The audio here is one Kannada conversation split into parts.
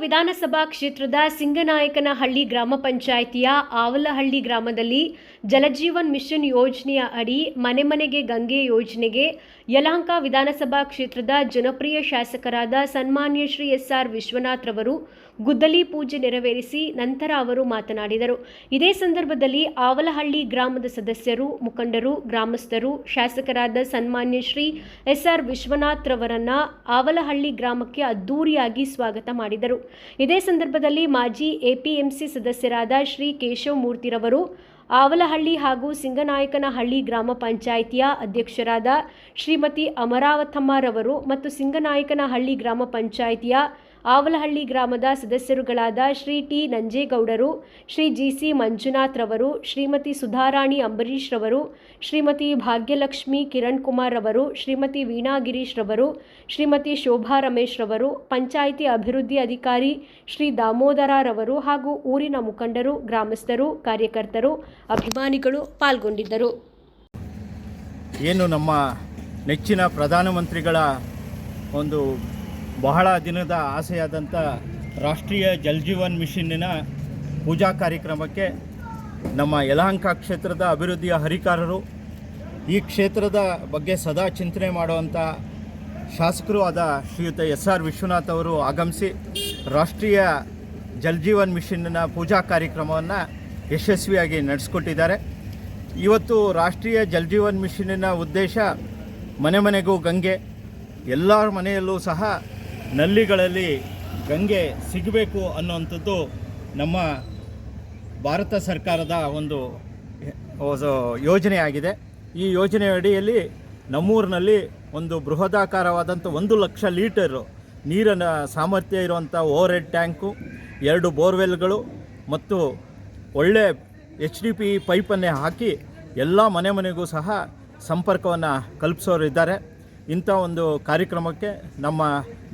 ವಿಧಾನಸಭಾ ಕ್ಷೇತ್ರದ ಸಿಂಗನಾಯಕನಹಳ್ಳಿ ಗ್ರಾಮ ಪಂಚಾಯಿತಿಯ ಆವಲಹಳ್ಳಿ ಗ್ರಾಮದಲ್ಲಿ ಜಲಜೀವನ್ ಮಿಷನ್ ಯೋಜನೆಯ ಅಡಿ ಮನೆ ಮನೆಗೆ ಗಂಗೆ ಯೋಜನೆಗೆ ಯಲಹಂಕ ವಿಧಾನಸಭಾ ಕ್ಷೇತ್ರದ ಜನಪ್ರಿಯ ಶಾಸಕರಾದ ಸನ್ಮಾನ್ಯ ಶ್ರೀ ಎಸ್ ಆರ್ ವಿಶ್ವನಾಥ್ ರವರು ಗುದ್ದಲಿ ಪೂಜೆ ನೆರವೇರಿಸಿ ನಂತರ ಅವರು ಮಾತನಾಡಿದರು. ಇದೇ ಸಂದರ್ಭದಲ್ಲಿ ಆವಲಹಳ್ಳಿ ಗ್ರಾಮದ ಸದಸ್ಯರು, ಮುಖಂಡರು, ಗ್ರಾಮಸ್ಥರು, ಶಾಸಕರಾದ ಸನ್ಮಾನ್ಯ ಶ್ರೀ ಎಸ್ ಆರ್ ವಿಶ್ವನಾಥ್ ರವರನ್ನ ಆವಲಹಳ್ಳಿ ಗ್ರಾಮಕ್ಕೆ ಅದ್ದೂರಿಯಾಗಿ ಸ್ವಾಗತ ಮಾಡಿದರು. ಇದೇ ಸಂದರ್ಭದಲ್ಲಿ ಮಾಜಿ ಎಪಿಎಂಸಿ ಸದಸ್ಯರಾದ ಶ್ರೀ ಕೇಶವ ಮೂರ್ತಿರವರು ಆವಲಹಳ್ಳಿ ಹಾಗೂ ಸಿಂಗನಾಯಕನಹಳ್ಳಿ ಗ್ರಾಮ ಪಂಚಾಯಿತಿಯ ಅಧ್ಯಕ್ಷರಾದ ಶ್ರೀಮತಿ ಅಮರಾವತಮ್ಮರವರು ಮತ್ತು ಸಿಂಗನಾಯಕನಹಳ್ಳಿ ಗ್ರಾಮ ಪಂಚಾಯಿತಿಯ ಆವಲಹಳ್ಳಿ ಗ್ರಾಮದ ಸದಸ್ಯರುಗಳಾದ ಶ್ರೀ ಟಿ ನಂಜೇಗೌಡರು, ಶ್ರೀ ಜಿ ಸಿ ಮಂಜುನಾಥ್ ರವರು, ಶ್ರೀಮತಿ ಸುಧಾರಾಣಿ ಅಂಬರೀಶ್ ರವರು, ಶ್ರೀಮತಿ ಭಾಗ್ಯಲಕ್ಷ್ಮಿ ಕಿರಣ್ ಕುಮಾರ್ ರವರು, ಶ್ರೀಮತಿ ವೀಣಾ ಗಿರೀಶ್ ರವರು, ಶ್ರೀಮತಿ ಶೋಭಾ ರಮೇಶ್ ರವರು, ಪಂಚಾಯಿತಿ ಅಭಿವೃದ್ಧಿ ಅಧಿಕಾರಿ ಶ್ರೀ ದಾಮೋದರ ರವರು ಹಾಗೂ ಊರಿನ ಮುಖಂಡರು, ಗ್ರಾಮಸ್ಥರು, ಕಾರ್ಯಕರ್ತರು, ಅಭಿಮಾನಿಗಳು ಪಾಲ್ಗೊಂಡಿದ್ದರು. ಏನು ನಮ್ಮ ನೆಚ್ಚಿನ ಪ್ರಧಾನಮಂತ್ರಿಗಳ ಒಂದು ಬಹಳ ದಿನದ ಆಸೆಯಾದಂಥ ರಾಷ್ಟ್ರೀಯ ಜಲ್ಜೀವನ್ ಮಿಷನ್ನಿನ ಪೂಜಾ ಕಾರ್ಯಕ್ರಮಕ್ಕೆ ನಮ್ಮ ಯಲಹಂಕ ಕ್ಷೇತ್ರದ ಅಭಿವೃದ್ಧಿಯ ಹರಿಕಾರರು, ಈ ಕ್ಷೇತ್ರದ ಬಗ್ಗೆ ಸದಾ ಚಿಂತನೆ ಮಾಡುವಂಥ ಶಾಸಕರು ಆದ ಶ್ರೀಯುತ ಎಸ್ ಆರ್ ವಿಶ್ವನಾಥ್ ಅವರು ಆಗಮಿಸಿ ರಾಷ್ಟ್ರೀಯ ಜಲ್ಜೀವನ್ ಮಿಷನ್ನ ಪೂಜಾ ಕಾರ್ಯಕ್ರಮವನ್ನು ಯಶಸ್ವಿಯಾಗಿ ನಡೆಸ್ಕೊಟ್ಟಿದ್ದಾರೆ. ಇವತ್ತು ರಾಷ್ಟ್ರೀಯ ಜಲ್ಜೀವನ್ ಮಿಷನ್ನಿನ ಉದ್ದೇಶ ಮನೆ ಮನೆಗೂ ಗಂಗೆ, ಎಲ್ಲರ ಮನೆಯಲ್ಲೂ ಸಹ ನಲ್ಲಿಗಳಲ್ಲಿ ಗಂಗೆ ಸಿಗಬೇಕು ಅನ್ನುವಂಥದ್ದು ನಮ್ಮ ಭಾರತ ಸರ್ಕಾರದ ಒಂದು ಯೋಜನೆಯಾಗಿದೆ. ಈ ಯೋಜನೆ ಅಡಿಯಲ್ಲಿ ನಮ್ಮೂರಿನಲ್ಲಿ ಒಂದು ಬೃಹದಾಕಾರವಾದಂಥ ಒಂದು ಲಕ್ಷ ಲೀಟರು ನೀರಿನ ಸಾಮರ್ಥ್ಯ ಇರುವಂಥ ಓವರ್ ಹೆಡ್ ಟ್ಯಾಂಕು, ಎರಡು ಬೋರ್ವೆಲ್ಗಳು ಮತ್ತು ಒಳ್ಳೆ ಎಚ್ ಡಿ ಪಿ ಪೈಪನ್ನೇ ಹಾಕಿ ಎಲ್ಲ ಮನೆ ಮನೆಗೂ ಸಹ ಸಂಪರ್ಕವನ್ನು ಕಲ್ಪಿಸೋರು ಇದ್ದಾರೆ ಇಂಥ ಒಂದು ಕಾರ್ಯಕ್ರಮಕ್ಕೆ ನಮ್ಮ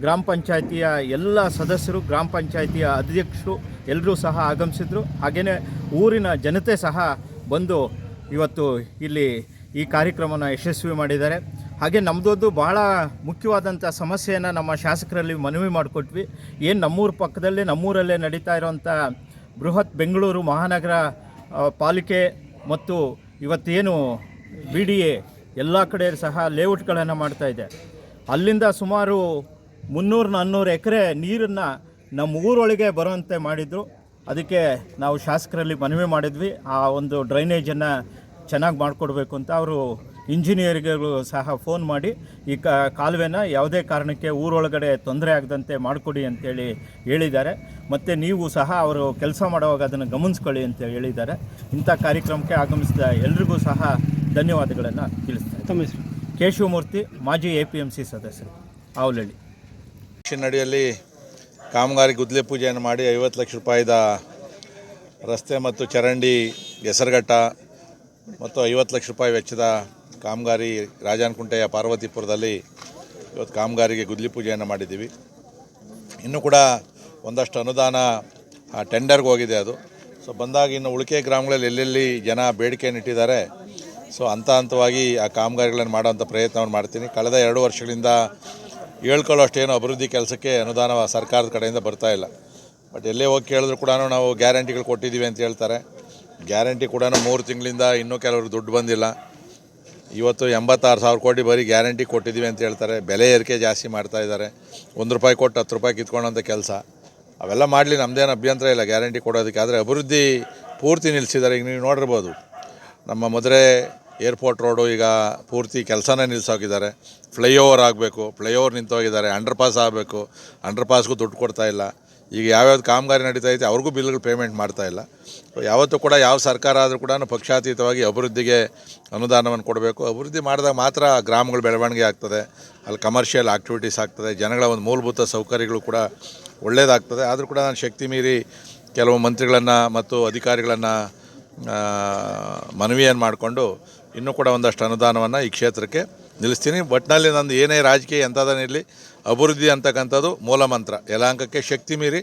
ಗ್ರಾಮ ಪಂಚಾಯಿತಿಯ ಎಲ್ಲ ಸದಸ್ಯರು, ಗ್ರಾಮ ಪಂಚಾಯಿತಿಯ ಅಧ್ಯಕ್ಷರು ಎಲ್ಲರೂ ಸಹ ಆಗಮಿಸಿದರು. ಹಾಗೆಯೇ ಊರಿನ ಜನತೆ ಸಹ ಬಂದು ಇವತ್ತು ಇಲ್ಲಿ ಈ ಕಾರ್ಯಕ್ರಮನ ಯಶಸ್ವಿ ಮಾಡಿದ್ದಾರೆ. ಹಾಗೆ ನಮ್ಮದೊಂದು ಭಾಳ ಮುಖ್ಯವಾದಂಥ ಸಮಸ್ಯೆಯನ್ನು ನಮ್ಮ ಶಾಸಕರಲ್ಲಿ ಮನವಿ ಮಾಡಿಕೊಟ್ವಿ. ಏನು ನಮ್ಮೂರ ಪಕ್ಕದಲ್ಲೇ, ನಮ್ಮೂರಲ್ಲೇ ನಡೀತಾ ಇರೋವಂಥ ಬೃಹತ್ ಬೆಂಗಳೂರು ಮಹಾನಗರ ಪಾಲಿಕೆ ಮತ್ತು ಇವತ್ತೇನು ಬಿ ಡಿ ಎ ಎಲ್ಲ ಕಡೆ ಸಹ ಲೇಔಟ್ಗಳನ್ನು ಮಾಡ್ತಾ ಇದೆ. ಅಲ್ಲಿಂದ ಸುಮಾರು ಮುನ್ನೂರು ನಾನ್ನೂರು ಎಕರೆ ನೀರನ್ನು ನಮ್ಮ ಊರೊಳಗೆ ಬರುವಂತೆ ಮಾಡಿದ್ರು. ಅದಕ್ಕೆ ನಾವು ಶಾಸಕರಲ್ಲಿ ಮನವಿ ಮಾಡಿದ್ವಿ. ಆ ಒಂದು ಡ್ರೈನೇಜನ್ನು ಚೆನ್ನಾಗಿ ಮಾಡಿಕೊಡ್ಬೇಕು ಅಂತ ಅವರು ಇಂಜಿನಿಯರ್ಗಳು ಸಹ ಫೋನ್ ಮಾಡಿ ಈ ಕಾಲುವೆನ ಯಾವುದೇ ಕಾರಣಕ್ಕೆ ಊರೊಳಗಡೆ ತೊಂದರೆ ಆಗದಂತೆ ಮಾಡಿಕೊಡಿ ಅಂತೇಳಿ ಹೇಳಿದ್ದಾರೆ. ಮತ್ತು ನೀವು ಸಹ ಅವರು ಕೆಲಸ ಮಾಡುವಾಗ ಅದನ್ನು ಗಮನಿಸ್ಕೊಳ್ಳಿ ಅಂತ ಹೇಳಿದ್ದಾರೆ. ಇಂಥ ಕಾರ್ಯಕ್ರಮಕ್ಕೆ ಆಗಮಿಸಿದ ಎಲ್ರಿಗೂ ಸಹ ಧನ್ಯವಾದಗಳನ್ನು ತಿಳಿಸ್ತಾರೆ ತಮ್ಮ ಹೆಸರು? ಕೇಶವಮೂರ್ತಿ ಮಾಜಿ ಎ ಪಿ ಎಂ ಸಿ ಸದಸ್ಯರು ಆವಲಹಳ್ಳಿ ಅಡಿಯಲ್ಲಿ ಕಾಮಗಾರಿ ಗುದ್ದಲಿ ಪೂಜೆಯನ್ನು ಮಾಡಿ ಐವತ್ತು ಲಕ್ಷ ರೂಪಾಯಿದ ರಸ್ತೆ ಮತ್ತು ಚರಂಡಿ ಹೆಸರುಘಟ್ಟ ಮತ್ತು ಐವತ್ತು ಲಕ್ಷ ರೂಪಾಯಿ ವೆಚ್ಚದ ಕಾಮಗಾರಿ ರಾಜಾನಕುಂಟೆಯ ಪಾರ್ವತಿಪುರದಲ್ಲಿ ಇವತ್ತು ಕಾಮಗಾರಿಗೆ ಗುದ್ಲಿ ಪೂಜೆಯನ್ನು ಮಾಡಿದ್ದೀವಿ. ಇನ್ನೂ ಕೂಡ ಒಂದಷ್ಟು ಅನುದಾನ ಆ, ಟೆಂಡರ್ಗೆ ಹೋಗಿದೆ ಅದು. ಸೊ ಬಂದಾಗ ಇನ್ನು ಉಳಿಕೆ ಗ್ರಾಮಗಳಲ್ಲಿ ಎಲ್ಲೆಲ್ಲಿ ಜನ ಬೇಡಿಕೆಯನ್ನು ಇಟ್ಟಿದ್ದಾರೆ ಸೊ ಹಂತ ಹಂತವಾಗಿ ಆ ಕಾಮಗಾರಿಗಳನ್ನು ಮಾಡೋವಂಥ ಪ್ರಯತ್ನವನ್ನು ಮಾಡ್ತೀನಿ. ಕಳೆದ ಎರಡು ವರ್ಷಗಳಿಂದ ಹೇಳ್ಕೊಳ್ಳೋಷ್ಟೇನು ಅಭಿವೃದ್ಧಿ ಕೆಲಸಕ್ಕೆ ಅನುದಾನ ಸರ್ಕಾರದ ಕಡೆಯಿಂದ ಬರ್ತಾ ಇಲ್ಲ. ಬಟ್ ಎಲ್ಲೇ ಹೋಗಿ ಕೇಳಿದ್ರು ಕೂಡ ನಾವು ಗ್ಯಾರಂಟಿಗಳು ಕೊಟ್ಟಿದ್ದೀವಿ ಅಂತ ಹೇಳ್ತಾರೆ. ಗ್ಯಾರಂಟಿ ಕೂಡ ಮೂರು ತಿಂಗಳಿಂದ ಇನ್ನೂ ಕೆಲವರು ದುಡ್ಡು ಬಂದಿಲ್ಲ. ಇವತ್ತು ಎಂಬತ್ತಾರು ಸಾವಿರ ಕೋಟಿ ಬರೀ ಗ್ಯಾರಂಟಿ ಕೊಟ್ಟಿದ್ದೀವಿ ಅಂತ ಹೇಳ್ತಾರೆ. ಬೆಲೆ ಏರಿಕೆ ಜಾಸ್ತಿ ಮಾಡ್ತಾ ಇದ್ದಾರೆ. ಒಂದು ರೂಪಾಯಿ ಕೊಟ್ಟು ಹತ್ತು ರೂಪಾಯಿ ಕಿತ್ಕೊಳ್ಳೋಂಥ ಕೆಲಸ. ಅವೆಲ್ಲ ಮಾಡಲಿ ನಮ್ಮದೇನು ಅಭ್ಯಂತರ ಇಲ್ಲ ಗ್ಯಾರಂಟಿ ಕೊಡೋದಕ್ಕೆ. ಆದರೆ ಅಭಿವೃದ್ಧಿ ಪೂರ್ತಿ ನಿಲ್ಲಿಸಿದ್ದಾರೆ ಈಗ ನೀವು ನೋಡಿರ್ಬೋದು, ನಮ್ಮ ಮದುರೆ ಏರ್ಪೋರ್ಟ್ ರೋಡು ಈಗ ಪೂರ್ತಿ ಕೆಲಸನೇ ನಿಲ್ಲಿಸೋಗಿದ್ದಾರೆ ಫ್ಲೈಓವರ್ ಆಗಬೇಕು, ಫ್ಲೈಓವರ್ ನಿಂತೋಗಿದ್ದಾರೆ ಅಂಡರ್ ಪಾಸ್ ಆಗಬೇಕು ಅಂಡರ್ ಪಾಸ್ಗೂ ದುಡ್ಡು ಕೊಡ್ತಾ ಇಲ್ಲ. ಈಗ ಯಾವ್ಯಾವ್ದು ಕಾಮಗಾರಿ ನಡೀತಾ ಐತೆ ಅವ್ರಿಗೂ ಬಿಲ್ಗಳು ಪೇಮೆಂಟ್ ಮಾಡ್ತಾ ಇಲ್ಲ. ಯಾವತ್ತೂ ಕೂಡ ಯಾವ ಸರ್ಕಾರ ಆದರೂ ಕೂಡ ಪಕ್ಷಾತೀತವಾಗಿ ಅಭಿವೃದ್ಧಿಗೆ ಅನುದಾನವನ್ನು ಕೊಡಬೇಕು. ಅಭಿವೃದ್ಧಿ ಮಾಡಿದಾಗ ಮಾತ್ರ ಗ್ರಾಮಗಳ ಬೆಳವಣಿಗೆ ಆಗ್ತದೆ. ಅಲ್ಲಿ ಕಮರ್ಷಿಯಲ್ ಆಕ್ಟಿವಿಟೀಸ್ ಆಗ್ತದೆ. ಜನಗಳ ಒಂದು ಮೂಲಭೂತ ಸೌಕರ್ಯಗಳು ಕೂಡ ಒಳ್ಳೆಯದಾಗ್ತದೆ ಆದರೂ ಕೂಡ ನಾನು ಶಕ್ತಿ ಮೀರಿ ಕೆಲವು ಮಂತ್ರಿಗಳನ್ನು ಮತ್ತು ಅಧಿಕಾರಿಗಳನ್ನು ಮನವಿಯನ್ನು ಮಾಡಿಕೊಂಡು ಇನ್ನೂ ಕೂಡ ಒಂದಷ್ಟು ಅನುದಾನವನ್ನು ಈ ಕ್ಷೇತ್ರಕ್ಕೆ ನಿಲ್ಲಿಸ್ತೀನಿ. ಒಟ್ಟಿನಲ್ಲಿ ನಂದು ಏನೇ ರಾಜಕೀಯ ಎಂಥದನ್ನಿರಲಿ ಅಭಿವೃದ್ಧಿ ಅಂತಕ್ಕಂಥದ್ದು ಮೂಲ ಮಂತ್ರ. ಯಲಾಂಕಕ್ಕೆ ಶಕ್ತಿ ಮೀರಿ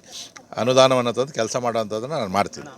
ಅನುದಾನವನ್ನು ತಂದು ಕೆಲಸ ಮಾಡೋವಂಥದ್ದನ್ನು ನಾನು ಮಾಡ್ತೀನಿ.